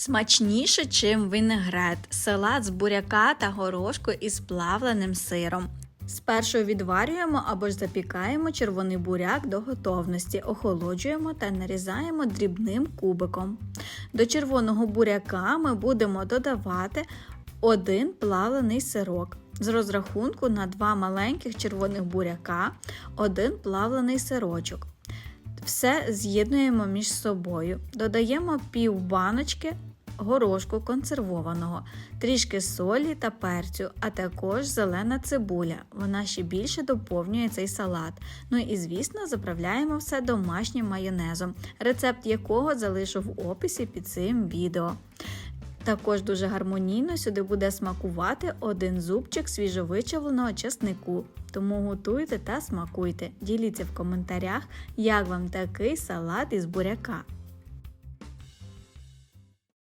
Смачніше, чим вінегрет, салат з буряка та горошку із плавленим сиром. Спершу відварюємо або ж запікаємо червоний буряк до готовності, охолоджуємо та нарізаємо дрібним кубиком. До червоного буряка ми будемо додавати один плавлений сирок. З розрахунку на два маленьких червоних буряка, один плавлений сирочок. Все з'єднуємо між собою. Додаємо пів баночки горошку консервованого, трішки солі та перцю, а також зелена цибуля. Вона ще більше доповнює цей салат. Ну і звісно, заправляємо все домашнім майонезом, рецепт якого залишу в описі під цим відео. Також дуже гармонійно сюди буде смакувати один зубчик свіжовичавленого чеснику. Тому готуйте та смакуйте. Діліться в коментарях, як вам такий салат із буряка.